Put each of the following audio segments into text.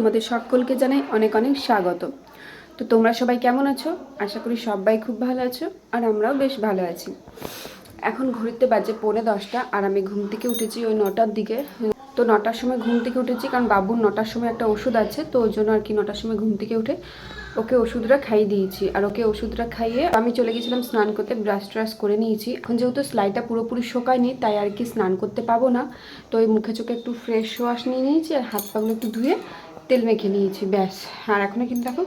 তোমাদের সকলকে জানাই অনেক অনেক স্বাগত। তো তোমরা সবাই কেমন আছো? আশা করি সবাই খুব ভালো আছো আর আমরাও বেশ ভালো আছি। এখন ঘুরতে বাজে পৌনে দশটা আর আমি ঘুম থেকে উঠেছি ওই নটার দিকে। তো নটার সময় ঘুম থেকে উঠেছি কারণ বাবুর নটার সময় একটা ওষুধ আছে, তো ওই জন্য আর কি নটার সময় ঘুম থেকে উঠে ওকে ওষুধটা খাইয়ে দিয়েছি। আর ওকে ওষুধটা খাইয়ে আমি চলে গেছিলাম স্নান করতে, ব্রাশ ট্রাশ করে নিয়েছি। এখন যেহেতু স্লাইটা পুরোপুরি শোকায়নি, তাই আর কি স্নান করতে পাবো না। তো ওই মুখে চোখে একটু ফ্রেশ ওয়াশ নিয়ে নিয়েছি আর হাত পাগুলো একটু ধুয়ে তেল মেখে নিয়েছি, ব্যাস। আর এখনও কিন্তু দেখো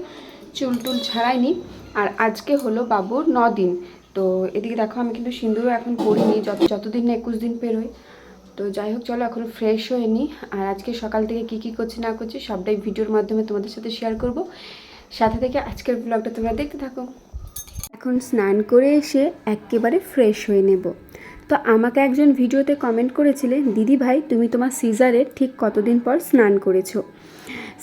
চুল টুল ছাড়াইনি। আর আজকে হলো বাবুর ন দিন তো এদিকে দেখো আমি কিন্তু সিঁদুরও এখন করিনি যত যতদিন না একুশ দিন পেরোয়। তো যাই হোক, চলো এখন ফ্রেশ হয়ে নিই আর আজকে সকাল থেকে কি কি করছি না করছি সবটাই ভিডিওর মাধ্যমে তোমাদের সাথে শেয়ার করব। সাথে থেকে আজকের ব্লগটা তোমরা দেখতে থাকো। এখন স্নান করে এসে একেবারে ফ্রেশ হয়ে নেব। তো আমাকে একজন ভিডিওতে কমেন্ট করেছিলে, দিদি ভাই, তুমি তোমার সিজারের ঠিক কতদিন পর স্নান করেছ?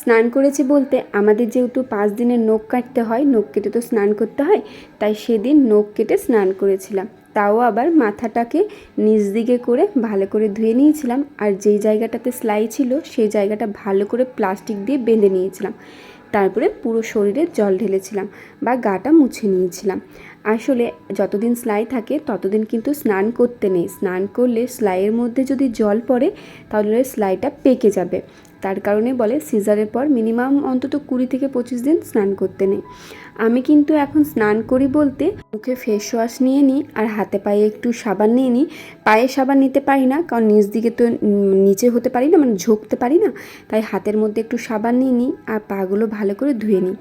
স্নান করেছি বলতে আমাদের যেহেতু পাঁচ দিনের নখ কাটতে হয়, নখ কেটে তো স্নান করতে হয়, তাই সেদিন নখ কেটে স্নান করেছিলাম। তাও আবার মাথাটাকে নিচ দিকে করে ভালো করে ধুয়ে নিয়েছিলাম, আর যেই জায়গাটাতে সেলাই ছিল সেই জায়গাটা ভালো করে প্লাস্টিক দিয়ে বেঁধে নিয়েছিলাম। তারপরে পুরো শরীরে জল ঢেলেছিলাম বা গাটা মুছে নিয়েছিলাম। আসলে যতদিন সেলাই থাকে ততদিন কিন্তু স্নান করতে নেই। স্নান করলে সেলাইয়ের মধ্যে যদি জল পড়ে তাহলে সেলাইটা পেকে যাবে। তার কারণে বলে, সিজারের পর মিনিমাম অন্তত কুড়ি থেকে পঁচিশ দিন স্নান করতে নেই। আমি কিন্তু এখন স্নান করি বলতে মুখে ফেস ওয়াশ নিয়ে নিই আর হাতে পায়ে একটু সাবান নিয়ে নিই। পায়ে সাবান নিতে পারি না, কারণ নিচ দিকে তো নিচে হতে পারি না মানে ঝুঁকতে পারি না। তাই হাতের মধ্যে একটু সাবান নিয়ে নিই আর পাগুলো ভালো করে ধুয়ে নিই।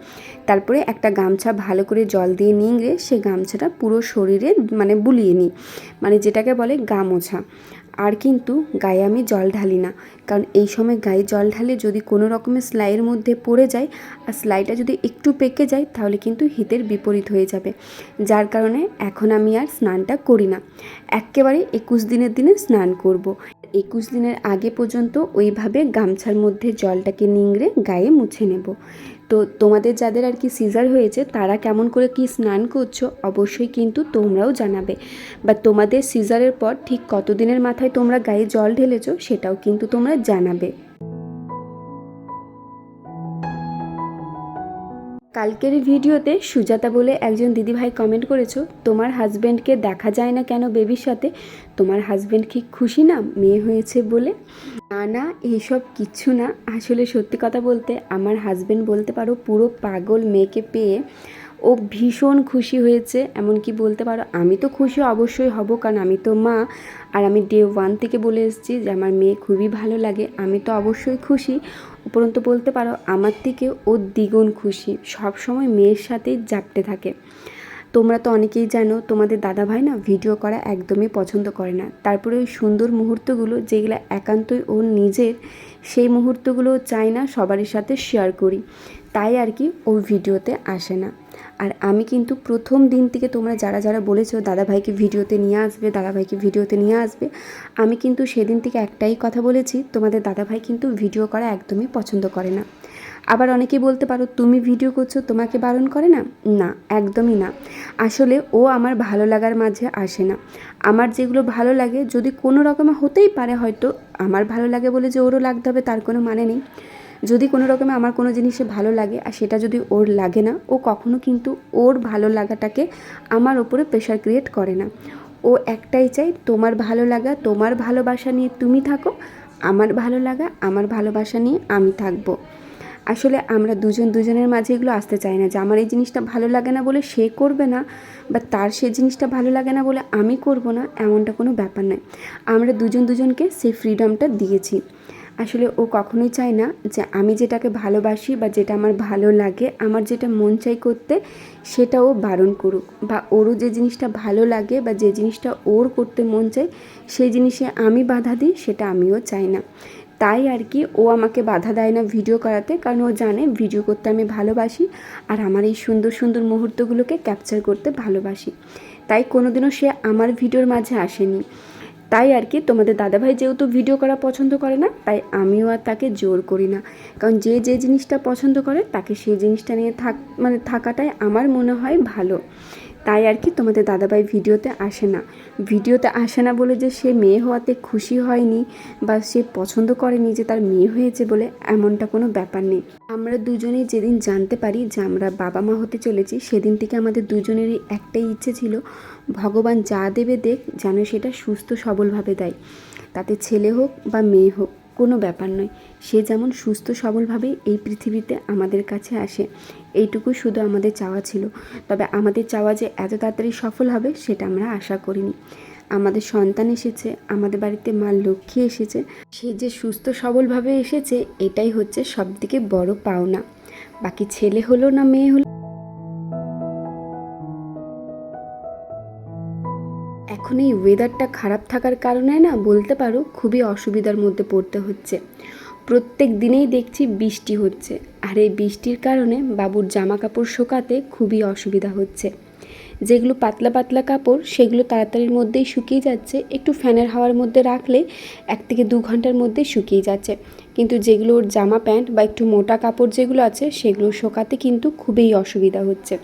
তারপরে একটা গামছা ভালো করে জল দিয়ে নিংড়ে সে গামছাটা পুরো শরীরে মানে বুলিয়ে নিই। মানে যেটাকে বলে গা মোছা আর কিন্তু গায়ে আমি জল ঢালি না। কারণ এই সময় গায়ে জল ঢালে যদি কোনো রকমের সেলাইয়ের মধ্যে পড়ে যায় আর সেলাইটা যদি একটু পেকে যায়, তাহলে কিন্তু হিতের বিপরীত হয়ে যাবে। যার কারণে এখন আমি আর স্নানটা করি না। একেবারে একুশ দিনের দিনে স্নান করব। একুশ দিনের আগে পর্যন্ত ওইভাবে গামছার মধ্যে জলটাকে নিংড়ে গায়ে মুছে নেব। তো তোমাদের যাদের আর কি সিজার হয়েছে, তারা কেমন করে কি স্নান করছ, অবশ্যই কিন্তু তোমরাও জানাবে। বা তোমাদের সিজারের পর ঠিক কতদিনের মাথায় তোমরা গায়ে জল ঢেলেছো, সেটাও কিন্তু তোমরা জানাবে। কালকের ভিডিওতে সুজাতা বলে একজন দিদিভাই কমেন্ট করেছ, তোমার হাজব্যান্ডকে দেখা যায় না কেন বেবির সাথে? তোমার হাজব্যান্ড কি খুশি না মেয়ে হয়েছে বলে? না না এইসব কিচ্ছু না। আসলে সত্যি কথা বলতে আমার হাজব্যান্ড বলতে পারো পুরো পাগল মেয়েকে পেয়ে ও ভীষণ খুশি হয়েছে। এমনকি বলতে পারো আমি তো খুশি অবশ্যই হব কারণ আমি তো মা। আর আমি ডে ওয়ান থেকে বলে এসেছি যে আমার মেয়ে খুবই ভালো লাগে। আমি তো অবশ্যই খুশি। উপরন্তু বলতে পারো, আমার থেকে ও দ্বিগুণ খুশি। সব সময় মেয়ের সাথেই জাপটে থাকে। তোমরা তো অনেকেই জানো, তোমাদের দাদা ভাই না ভিডিও করা একদমই পছন্দ করে না। তারপরে ওই সুন্দর মুহূর্তগুলো যেগুলো একান্তই ওর নিজের, সেই মুহূর্তগুলো চাই না সবারই সাথে শেয়ার করি। তাই আর কি ও ভিডিওতে আসে না। আর আমি কিন্তু প্রথম দিন থেকে তোমরা যারা যারা বলেছ দাদাভাইকে ভিডিওতে নিয়ে আসবে, দাদাভাইকে ভিডিওতে নিয়ে আসবে, আমি কিন্তু সেদিন থেকে একটাই কথা বলেছি, তোমাদের দাদাভাই কিন্তু ভিডিও করা একদমই পছন্দ করে না। আবার অনেকেই বলতে পারো, তুমি ভিডিও করছ, তোমাকে বারণ করে না? না, একদমই না। আসলে ও আমার ভালো লাগার মাঝে আসে না। আমার যেগুলো ভালো লাগে, যদি কোনো রকমে হতেই পারে হয়তো, আমার ভালো লাগে বলে যে ওরও লাগতে হবে, তার কোনো মানে নেই। যদি কোনো রকমে আমার কোনো জিনিসে ভালো লাগে আর সেটা যদি ওর লাগে না, ও কখনো কিন্তু ওর ভালো লাগাটাকে আমার ওপরে প্রেশার ক্রিয়েট করে না। ও একটাই চাই তোমার ভালো লাগা, তোমার ভালোবাসা নিয়ে তুমি থাকো, আমার ভালো লাগা, আমার ভালোবাসা নিয়ে আমি থাকব। আসলে আমরা দুজন দুজনের মাঝে এগুলো আসতে চাই না যে আমার এই জিনিসটা ভালো লাগে না বলে সে করবে না, বা তার সে জিনিসটা ভালো লাগে না বলে আমি করব না, এমনটা কোনো ব্যাপার নয়। আমরা দুজন দুজনকে সেই ফ্রিডমটা দিয়েছি। আসলে ও কখনোই চায় না যে আমি যেটাকে ভালোবাসি বা যেটা আমার ভালো লাগে, আমার যেটা মন চাই করতে সেটা ও বারণ করুক। বা ওরও যে জিনিসটা ভালো লাগে বা যে জিনিসটা ওর করতে মন চায়, সেই জিনিসে আমি বাধা দিই, সেটা আমিও চাই না। তাই আর কি ও আমাকে বাধা দেয় না ভিডিও করাতে, কারণ ও জানে ভিডিও করতে আমি ভালোবাসি আর আমার এই সুন্দর সুন্দর মুহূর্তগুলোকে ক্যাপচার করতে ভালোবাসি। তাই কোনোদিনও সে আমার ভিডিওর মাঝে আসেনি। তাই আর কি তোমাদের দাদাভাই যেহেতু ভিডিও করা পছন্দ করে না, তাই আমিও আর তাকে জোর করি না। কারণ যে যে জিনিসটা পছন্দ করে, তাকে সেই জিনিসটা নিয়ে থাক মানে থাকাটাই আমার মনে হয় ভালো। তাই আর কি তোমাদের দাদাভাই ভিডিওতে আসে না। ভিডিওতে আসে না বলে যে সে মেয়ে হওয়াতে খুশি হয়নি বা সে পছন্দ করেনি যে তার মেয়ে হয়েছে বলে এমনটা কোনো ব্যাপার নেই। আমরা দুজনেই যেদিন জানতে পারি যে আমরা বাবা মা হতে চলেছি, সেদিন থেকে আমাদের দুজনেরই একটাই ইচ্ছে ছিল, ভগবান যা দেবে দেখ, যেন সেটা সুস্থ সবলভাবে দেয়। তাতে ছেলে হোক বা মেয়ে হোক। কোনো ব্যাপার নয়। সে যেমন সুস্থ সবলভাবে এই পৃথিবীতে আমাদের কাছে আসে, এইটুকু শুধু আমাদের চাওয়া ছিল। তবে আমাদের চাওয়া যে এত তাড়াতাড়ি সফল হবে, সেটা আমরা আশা করিনি। আমাদের সন্তান এসেছে, আমাদের বাড়িতে মা লক্ষ্মী এসেছে। সে যে সুস্থ সবলভাবে এসেছে, এটাই হচ্ছে সবথেকে বড় পাওনা। বাকি ছেলে হলো না মেয়ে হলো এখন এই ওয়েদারটা খারাপ থাকার কারণে না বলতে পারো খুবই অসুবিধার মধ্যে পড়তে হচ্ছে। প্রত্যেক দিনেই দেখছি বৃষ্টি হচ্ছে। আর এই বৃষ্টির কারণে বাবুর জামা কাপড় শোকাতে খুবই অসুবিধা হচ্ছে। যেগুলো পাতলা পাতলা কাপড়, সেগুলো তাড়াতাড়ির মধ্যেই শুকিয়ে যাচ্ছে। একটু ফ্যানের হাওয়ার মধ্যে রাখলে এক থেকে দু ঘণ্টার মধ্যে শুকিয়ে যাচ্ছে। কিন্তু যেগুলো ওর জামা প্যান্ট বা একটু মোটা কাপড় যেগুলো আছে, সেগুলো শোকাতে কিন্তু খুবই অসুবিধা হচ্ছে।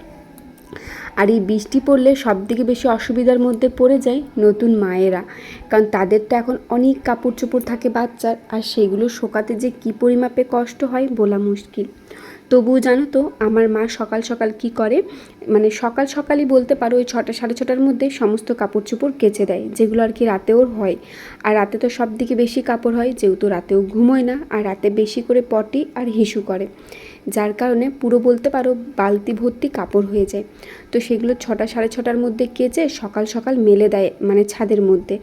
আর এই বৃষ্টি পড়লে সব থেকে বেশি অসুবিধার মধ্যে পড়ে যায় নতুন মায়েরা। কারণ তাদের তো এখন অনেক কাপড় চোপড় থাকে বাচ্চার, আর সেগুলো শোকাতে যে কী পরিমাপে কষ্ট হয় বলা মুশকিল। তবুও জানো তো, আমার মা সকাল সকাল কি করে মানে সকাল সকালই বলতে পারো ওই ছটা সাড়ে ছটার মধ্যে সমস্ত কাপড় চোপড় কেচে দেয়, যেগুলো আর কি রাতেও হয়। আর রাতে তো সব দিকে বেশি কাপড় হয়, যেহেতু রাতেও ঘুমোয় না, আর রাতে বেশি করে পটি আর হিসু করে। যার কারণে পুরো বলতে পারো বালতি ভর্তি কাপড় হয়ে যায়। তো সেগুলো ছটা, সাড়ে ছটার মধ্যে কেচে সকাল সকাল মেলে দেয় মানে ছাদের মধ্যে।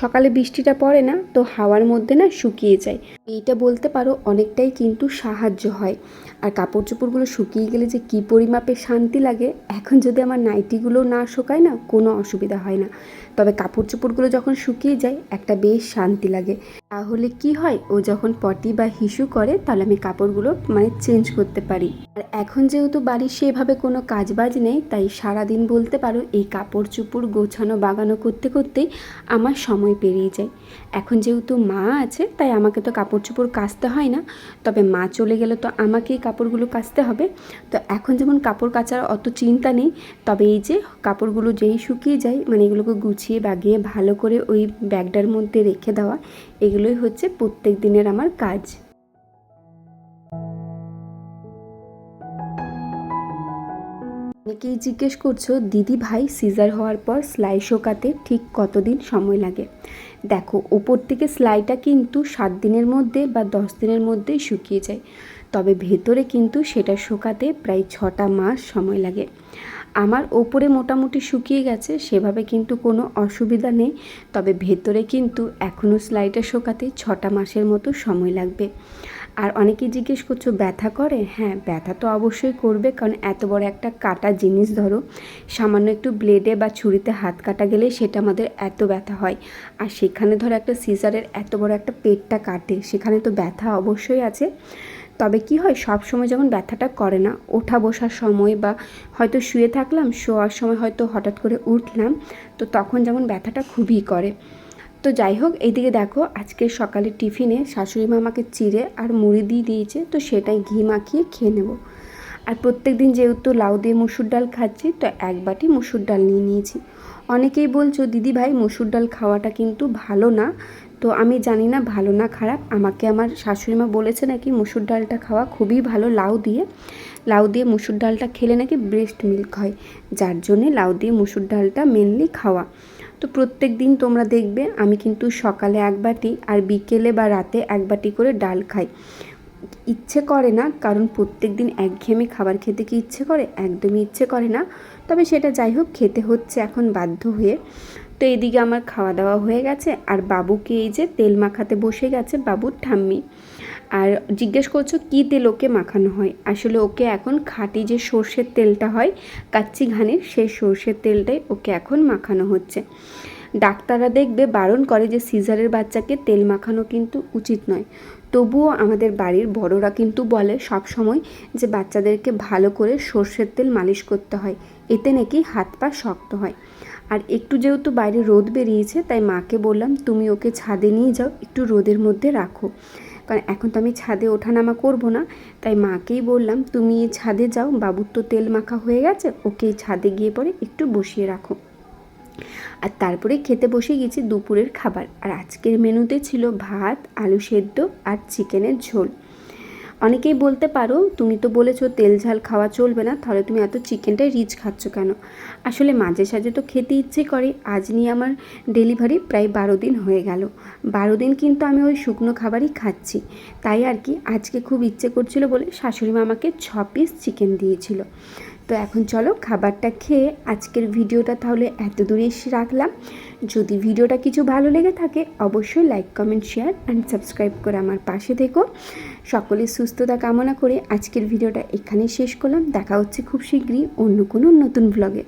সকালে বৃষ্টিটা পড়ে না, তো হাওয়ার মধ্যে না শুকিয়ে যায়। এইটা বলতে পারো অনেকটাই কিন্তু সাহায্য হয়। আর কাপড় চোপড়গুলো শুকিয়ে গেলে যে কী পরিমাপে শান্তি লাগে, এখন যদি আমার নাইটিগুলো না শুকায় না, কোনো অসুবিধা হয় না। তবে কাপড় চোপড়গুলো যখন শুকিয়ে যায়, একটা বেশ শান্তি লাগে। তাহলে কি হয়? ও যখন পটি বা হিসু করে, তাহলে আমি কাপড়গুলো মানে চেঞ্জ করতে পারি। আর এখন যেহেতু বাড়ির সেভাবে কোনো কাজ বাজ নেই, তাই সারাদিন বলতে পারো, এই কাপড় চোপড় গোছানো, বাগানো করতে করতেই আমার সময় পেরিয়ে যায়। এখন যেহেতু মা আছে, তাই আমাকে তো কাপড় চোপড় কাচতে হয় না। তবে মা চলে গেলে তো আমাকেই কাপড়গুলো কাচতে হবে। তো এখন যেমন কাপড় কাচার অত চিন্তা নেই, তবে এই যে কাপড়গুলো যেই শুকিয়ে যায় মানে এগুলোকে গুছিয়ে বাগিয়ে ভালো করে ওই ব্যাগটার মধ্যে রেখে দেওয়া এগুলোই হচ্ছে প্রত্যেক দিনের আমার কাজ। অনেকেই জিজ্ঞেস করছ, দিদি ভাই, সিজার হওয়ার পর সেলাই শোকাতে ঠিক কতদিন সময় লাগে? দেখো, ওপর থেকে সেলাইটা কিন্তু সাত দিনের মধ্যে বা দশ দিনের মধ্যেই শুকিয়ে যায়। তবে ভেতরে কিন্তু সেটা শোকাতে প্রায় ছটা মাস সময় লাগে। আমার ওপরে মোটামুটি শুকিয়ে গেছে, সেভাবে কিন্তু কোনো অসুবিধা নেই। তবে ভেতরে কিন্তু এখনও সেলাইটা শোকাতে ছটা মাসের মতো সময় লাগবে। আর অনেকেই জিজ্ঞেস করছ, ব্যথা করে? হ্যাঁ ব্যথা তো অবশ্যই করবে, কারণ এত বড় একটা কাটা জিনিস ধরো, সামান্য একটু ব্লেডে বা ছুরিতে হাত কাটা গেলে সেটা আমাদের এত ব্যথা হয়। আর সেখানে ধরো একটা সিজারের এত বড় একটা পেটটা কাটে, সেখানে তো ব্যথা অবশ্যই আছে। তবে কি হয়, সব সময় যেমন ব্যথাটা করে না, ওঠা বসার সময় বা হয়তো শুয়ে থাকলাম, শোয়ার সময় হয়তো হঠাৎ করে উঠলাম, তো তখন যেমন ব্যথাটা খুবই করে। তো যাই হোক, এইদিকে দেখো, আজকে সকালে টিফিনে শাশুড়ি মা আমাকে চিড়ে আর মুড়ি দিয়ে দিয়েছে, তো সেটাই ঘি মাখিয়ে খেয়ে নেব। আর প্রত্যেক দিন যেহেতু লাউ দিয়ে মুসুর ডাল খাচ্ছি, তো এক বাটি মুসুর ডাল নিয়ে নিয়েছি। অনেকেই বলছো, দিদি ভাই, মুসুর ডাল খাওয়াটা কিন্তু ভালো না। তো আমি জানি না ভালো না খারাপ। আমাকে আমার শাশুড়ি মা বলেছে নাকি মুসুর ডালটা খাওয়া খুবই ভালো, লাউ দিয়ে। লাউ দিয়ে মুসুর ডালটা খেলে নাকি ব্রেস্ট মিল্ক হয়। যার জন্যে লাউ দিয়ে মুসুর ডালটা মেনলি খাওয়া। তো প্রত্যেক দিন তোমরা দেখবে, আমি কিন্তু সকালে এক বাটি আর বিকেলে বা রাতে এক বাটি করে ডাল খাই। ইচ্ছে করে না, কারণ প্রত্যেক দিন একঘেয়েমি খাবার খেতে কি ইচ্ছে করে? একদমই ইচ্ছে করে না। তবে সেটা যাই হোক, খেতে হচ্ছে এখন বাধ্য হয়ে। তো এইদিকে আমার খাওয়া দাওয়া হয়ে গেছে আর বাবুকে এই যে তেল মাখাতে বসে গেছে বাবুর ঠাম্মি। আর জিজ্ঞেস করছ কী তেল ওকে মাখানো হয়? আসলে ওকে এখন খাঁটি যে সর্ষের তেলটা হয়, কাচ্চি ঘানির, সেই সর্ষের তেলটাই ওকে এখন মাখানো হচ্ছে। ডাক্তাররা দেখবে বারণ করে যে সিজারের বাচ্চাকে তেল মাখানো কিন্তু উচিত নয়। তবুও আমাদের বাড়ির বড়রা কিন্তু বলে সব সময় যে বাচ্চাদেরকে ভালো করে সর্ষের তেল মালিশ করতে হয়, এতে নাকি হাত পা শক্ত হয়। আর একটু যেহেতু বাইরে রোদ বেরিয়েছে, তাই মাকে বললাম, তুমি ওকে ছাদে নিয়ে যাও, একটু রোদের মধ্যে রাখো। কারণ এখন তো আমি ছাদে ওঠানামা করব না, তাই মাকেই বললাম, তুমি ছাদে যাও, বাবুর তো তেল মাখা হয়ে গেছে, ওকে ছাদে গিয়ে পরে একটু বসিয়ে রাখো। আর তারপরে খেতে বসে গেছি দুপুরের খাবার। আর আজকের মেনুতে ছিল ভাত, আলু সেদ্ধ আর চিকেনের ঝোল। অনেকেই বলতে পারো, তুমি তো বলেছ তেল ঝাল খাওয়া চলবে না, তাহলে তুমি এত চিকেনটাই রিচ খাচ্ছ কেন? আসলে মাঝে সাঝে তো খেতে ইচ্ছে করে, আজ নিয়ে আমার ডেলিভারি প্রায় বারো দিন হয়ে গেল। বারো দিন কিন্তু আমি ওই শুকনো খাবারই খাচ্ছি। তাই আর কি, আজকে খুব ইচ্ছে করছিল বলে শাশুড়ি মা আমাকে ছ পিস চিকেন দিয়েছিল। তো এখন চলো খাবারটা খেয়ে আজকের ভিডিওটা তাহলে এত দূরে এসে রাখলাম। যদি ভিডিওটা কিছু ভালো লেগে থাকে, অবশ্যই like comment share and subscribe করে আমার পাশে থেকো। সকলে সুস্থতা কামনা করে আজকের ভিডিওটা এখানেই শেষ করলাম। দেখা হচ্ছে খুব শীঘ্রই অন্য কোনো নতুন ব্লগে